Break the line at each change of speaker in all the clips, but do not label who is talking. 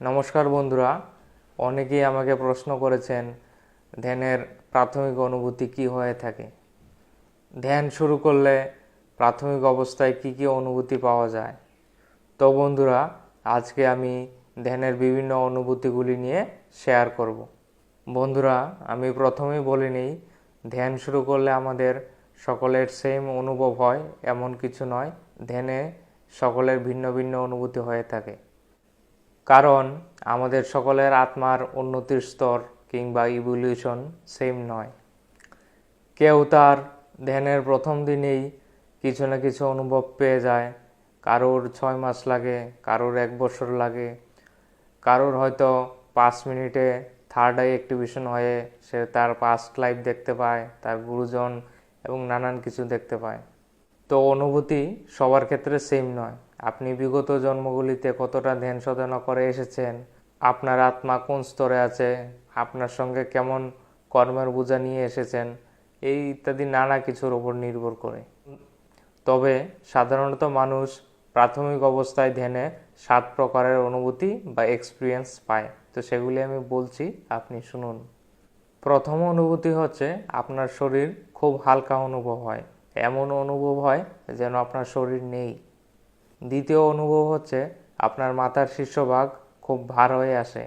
নমস্কার বন্ধুরা। অনেকেই আমাকে প্রশ্ন করেছেন, ধ্যানের প্রাথমিক অনুভূতি কি হয়ে থাকে? ধ্যান শুরু করলে প্রাথমিক অবস্থায় কি কি অনুভূতি পাওয়া যায়? তো বন্ধুরা, আজকে আমি ধ্যানের বিভিন্ন অনুভূতিগুলি নিয়ে শেয়ার করব। বন্ধুরা, আমি প্রথমেই বলে নিই, ধ্যান শুরু করলে আমাদের সকলের সেম অনুভব হয়, এমন কিছু নয়। ধ্যানে সকলের ভিন্ন ভিন্ন অনুভূতি হয়ে থাকে। কারণ আমাদের সকলের আত্মার উন্নতির স্তর কিংবা ইভলিউশন সেম নয়। কেউ তার ধ্যানের প্রথম দিনেই কিছু না কিছু অনুভব পেয়ে যায়। কারোর ছয় মাস লাগে, কারোর এক বছর লাগে, কারোর হয়তো পাঁচ মিনিটে থার্ড আই অ্যাক্টিভেশন হয়ে সে তার পাস্ট লাইফ দেখতে পায়, তার গুরুজন এবং নানান কিছু দেখতে পায়। তো অনুভূতি সবার ক্ষেত্রে সেম নয়। আপনি বিগত জন্মগুলিতে কতটা ধ্যান সাধনা করে এসেছেন? আপনার আত্মা কোন স্তরে আছে? আপনার সঙ্গে কেমন কর্মের বোঝা নিয়ে এসেছেন? এই ইত্যাদি নানা কিছুর উপর নির্ভর করে। তবে সাধারণত মানুষ প্রাথমিক অবস্থায় ধ্যানে সাত প্রকারের অনুভূতি বা এক্সপিরিয়েন্স পায়। তো সেগুলি আমি বলছি, আপনি শুনুন। প্রথম অনুভূতি হচ্ছে আপনার শরীর খুব হালকা অনুভব হয়। এমন অনুভব হয় যেন আপনার শরীর নেই। দ্বিতীয় অনুভব হচ্ছে আপনার মাথার শীর্ষভাগ খুব ভার হয়ে আসে।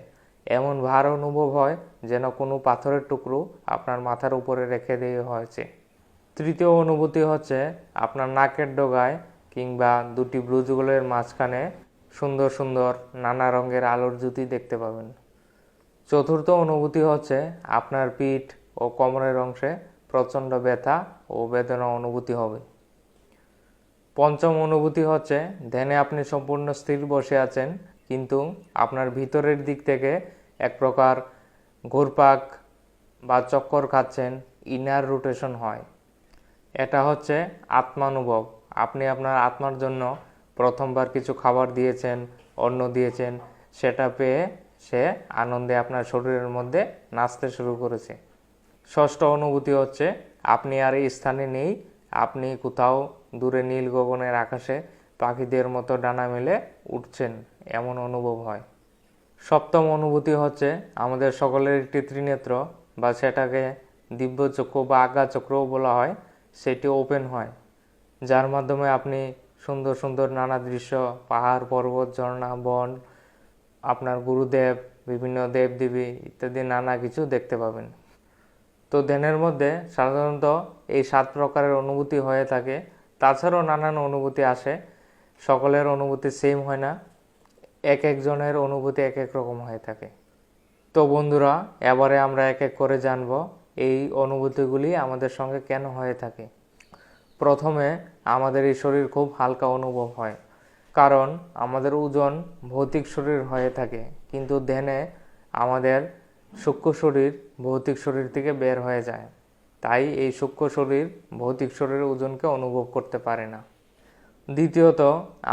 এমন ভার অনুভব হয় যেন কোনো পাথরের টুকরো আপনার মাথার উপরে রেখে দেওয়া হয়েছে। তৃতীয় অনুভূতি হচ্ছে আপনার নাকের ডগায় কিংবা দুটি ব্লুজগুলোর মাঝখানে সুন্দর সুন্দর নানা রঙের আলোর জ্যোতি দেখতে পাবেন। চতুর্থ অনুভূতি হচ্ছে আপনার পিঠ ও কোমরের অংশে প্রচণ্ড ব্যথা ও বেদনা অনুভূতি হবে। পঞ্চম অনুভূতি হচ্ছে, ধ্যানে আপনি সম্পূর্ণ স্থির বসে আছেন, কিন্তু আপনার ভিতরের দিক থেকে এক প্রকার ঘুরপাক বা চক্কর খাচ্ছেন ইনার রোটেশন হয়। এটা হচ্ছে আত্মানুভব আপনি আপনার আত্মার জন্য প্রথমবার কিছু খাবার দিয়েছেন, অন্ন দিয়েছেন, সেটা পেয়ে সে আনন্দে আপনার শরীরের মধ্যে নাচতে শুরু করেছে। ষষ্ঠ অনুভূতি হচ্ছে, আপনি আর এই স্থানে নেই, আপনি কোথাও দূরে নীল গগনের আকাশে পাখিদের মতো ডানা মেলে উঠছেন, এমন অনুভব হয়। সপ্তম অনুভূতি হচ্ছে, আমাদের সকলের একটি ত্রিনেত্র, বা সেটাকে দিব্যচক্র বা আজ্ঞাচক্রও বলা হয়, সেটি ওপেন হয়। যার মাধ্যমে আপনি সুন্দর সুন্দর নানা দৃশ্য, পাহাড়, পর্বত, ঝর্ণা, বন, আপনার গুরুদেব, বিভিন্ন দেবদেবী ইত্যাদি নানা কিছু দেখতে পাবেন। তো ধ্যানের মধ্যে সাধারণত এই সাত প্রকারের অনুভূতি হয়ে থাকে। তাছাড়াও নানান অনুভূতি আসে। সকলের অনুভূতি সেম হয় না। এক একজনের অনুভূতি এক এক রকম হয়ে থাকে। তো বন্ধুরা, এবারে আমরা এক এক করে জানব এই অনুভূতিগুলি আমাদের সঙ্গে কেন হয়ে থাকে। প্রথমে আমাদের এই শরীর খুব হালকা অনুভব হয়। কারণ আমাদের ওজন ভৌতিক শরীর হয়ে থাকে, কিন্তু ধ্যানে আমাদের সূক্ষ্ম শরীর ভৌতিক শরীর থেকে বের হয়ে যায়। তাই এই সূক্ষ্ম শরীর ভৌতিক শরীরের ওজনকে অনুভব করতে পারে না। দ্বিতীয়ত,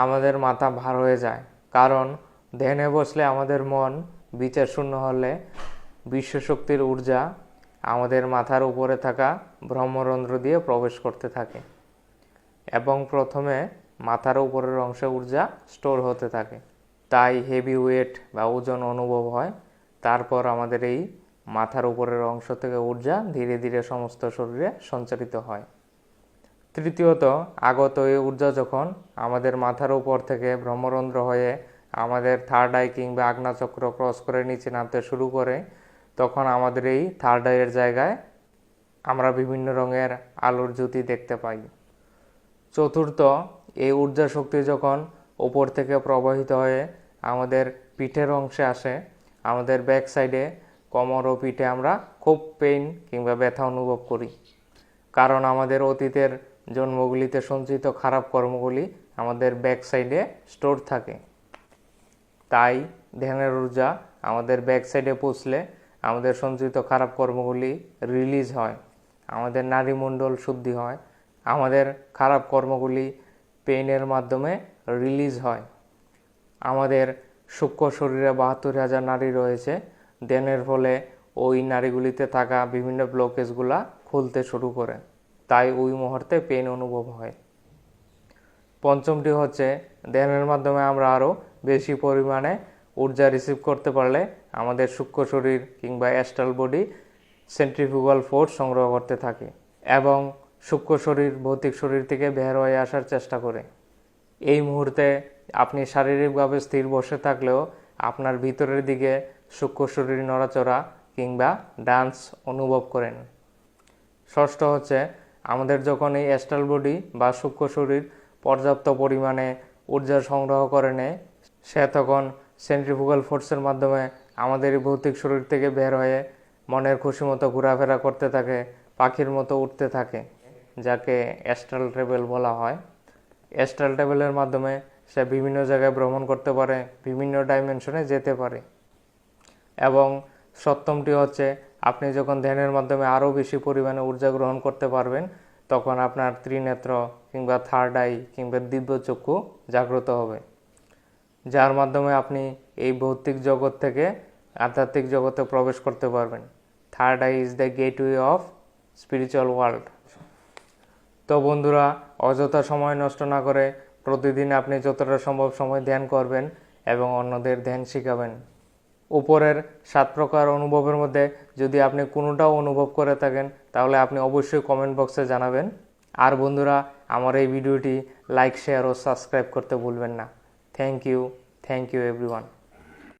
আমাদের মাথা ভার হয়ে যায়, কারণ ধ্যানে বসলে আমাদের মন বিচার শূন্য হলে বিশ্বশক্তির ঊর্জা আমাদের মাথার উপরে থাকা ব্রহ্মরন্ধ্র দিয়ে প্রবেশ করতে থাকে এবং প্রথমে মাথার উপরের অংশে ঊর্জা স্টোর হতে থাকে। তাই হেভি ওয়েট বা ওজন অনুভব হয়, তারপর আমাদের এই মাথার উপরের অংশ থেকে ঊর্জা ধীরে ধীরে সমস্ত শরীরে সঞ্চারিত হয়। তৃতীয়ত, আগত এই ঊর্জা যখন আমাদের মাথার উপর থেকে ব্রহ্মরন্ধ্র হয়ে আমাদের থার্ড আই কিংবা আগ্নাচক্র ক্রস করে নিচে নামতে শুরু করে, তখন আমাদের এই থার্ড আইয়ের জায়গায় আমরা বিভিন্ন রঙের আলোর জ্যোতি দেখতে পাই। চতুর্থ, এই ঊর্জা শক্তি যখন ওপর থেকে প্রবাহিত হয়ে আমাদের পিঠের অংশে আসে, আমাদের ব্যাক সাইডে কোমর ও পিঠে আমরা খুব পেইন কিংবা ব্যথা অনুভব করি। কারণ আমাদের অতীতের জন্মগুলিতে সঞ্চিত খারাপ কর্মগুলি আমাদের ব্যাক সাইডে স্টোর থাকে। তাই ধ্যানের ঊর্জা আমাদের ব্যাক সাইডে পৌঁছলে আমাদের সঞ্চিত খারাপ কর্মগুলি রিলিজ হয়, আমাদের নারীমণ্ডল শুদ্ধি হয়, আমাদের খারাপ কর্মগুলি পেইনের মাধ্যমে রিলিজ হয়। আমাদের সূক্ষ্ম শরীরে বাহাত্তর হাজার নারী রয়েছে ধ্যানের ফলে ওই নারীগুলিতে থাকা বিভিন্ন ব্লকেজগুলা খুলতে শুরু করে। তাই ওই মুহূর্তে পেন অনুভব হয়। পঞ্চমটি হচ্ছে ধ্যানের মাধ্যমে আমরা আরও বেশি পরিমাণে ঊর্জা রিসিভ করতে পারলে আমাদের সূক্ষ্ম শরীর কিংবা অ্যাস্ট্রাল বডি সেন্ট্রিফুগাল ফোর্স সংগ্রহ করতে থাকে এবং সূক্ষ্ম শরীর, ভৌতিক শরীর থেকে বের হয়ে আসার চেষ্টা করে। এই মুহূর্তে আপনি শারীরিকভাবে স্থির বসে থাকলেও আপনার ভিতরের দিকে সূক্ষ্ম শরীর নড়াচড়া কিংবা ডান্স অনুভব করেন। ষষ্ঠ হচ্ছে, আমাদের যখন এই অ্যাস্ট্রাল বডি বা সূক্ষ্ম শরীর পর্যাপ্ত পরিমাণে ঊর্জা সংগ্রহ করে নেয়, সে তখন সেন্ট্রিফুগাল ফোর্সের মাধ্যমে আমাদের ভৌতিক শরীর থেকে বের হয়ে মনের খুশি মতো ঘোরাফেরা করতে থাকে, পাখির মতো উঠতে থাকে, যাকে অ্যাস্ট্রাল ট্রেভেল বলা হয়। অ্যাস্ট্রাল ট্রেভেলের মাধ্যমে সে বিভিন্ন জায়গায় ভ্রমণ করতে পারে, বিভিন্ন ডাইমেনশনে যেতে পারে। এবং সপ্তমটি হচ্ছে, আপনি যখন ধ্যানের মাধ্যমে আরও বেশি পরিমাণে ঊর্জা গ্রহণ করতে পারবেন, তখন আপনার ত্রিনেত্র কিংবা থার্ড আই কিংবা দিব্য চক্ষু জাগ্রত হবে। যার মাধ্যমে আপনি এই ভৌতিক জগৎ থেকে আধ্যাত্মিক জগতে প্রবেশ করতে পারবেন। Third eye is the gateway of spiritual world তো বন্ধুরা, অযথা সময় নষ্ট না করে প্রতিদিন আপনি যতটা সম্ভব সময় ধ্যান করবেন এবং অন্যদের ধ্যান শিখাবেন। উপরের সাত প্রকার অনুভবের মধ্যে যদি আপনি কোনোটাও অনুভব করে থাকেন, তাহলে আপনি অবশ্যই কমেন্ট বক্সে জানাবেন। আর বন্ধুরা, আমার এই ভিডিওটি লাইক শেয়ার ও সাবস্ক্রাইব করতে ভুলবেন না। Thank you thank you everyone